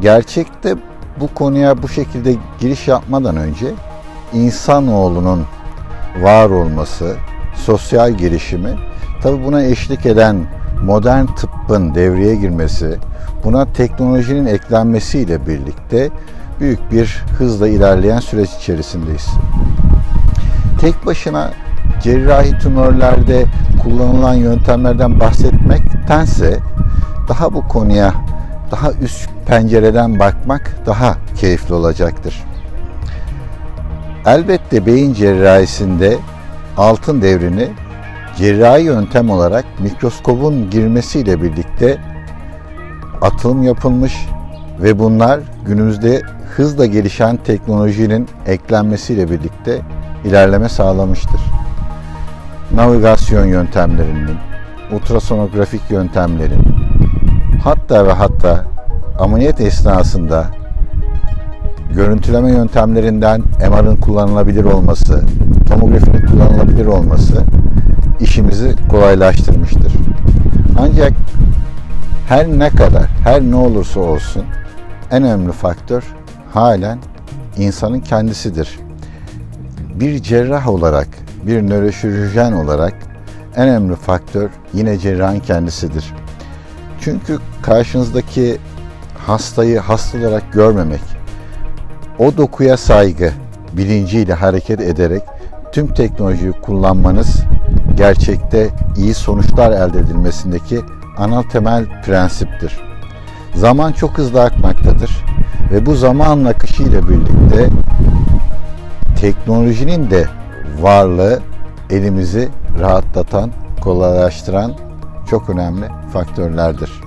Gerçekte bu konuya bu şekilde giriş yapmadan önce insanoğlunun var olması, sosyal gelişimi, tabi buna eşlik eden modern tıbbın devreye girmesi, buna teknolojinin eklenmesiyle birlikte büyük bir hızla ilerleyen süreç içerisindeyiz. Tek başına cerrahi tümörlerde kullanılan yöntemlerden bahsetmektense daha bu konuya daha üst pencereden bakmak daha keyifli olacaktır. Elbette beyin cerrahisinde altın devrini cerrahi yöntem olarak mikroskobun girmesiyle birlikte atılım yapılmış ve bunlar günümüzde hızla gelişen teknolojinin eklenmesiyle birlikte ilerleme sağlamıştır. Navigasyon yöntemlerinin, ultrasonografik yöntemlerin, hatta ve hatta ameliyat esnasında görüntüleme yöntemlerinden MR'ın kullanılabilir olması, tomografinin kullanılabilir olması işimizi kolaylaştırmıştır. Ancak her ne kadar, her ne olursa olsun en önemli faktör halen insanın kendisidir. Bir cerrah olarak, bir nöroşirurjen olarak en önemli faktör yine cerrahın kendisidir. Çünkü karşınızdaki hastayı hasta olarak görmemek, o dokuya saygı bilinciyle hareket ederek tüm teknolojiyi kullanmanız gerçekte iyi sonuçlar elde edilmesindeki ana temel prensiptir. Zaman çok hızlı akmaktadır ve bu zaman akışı ile birlikte teknolojinin de varlığı elimizi rahatlatan, kolaylaştıran çok önemli faktörlerdir.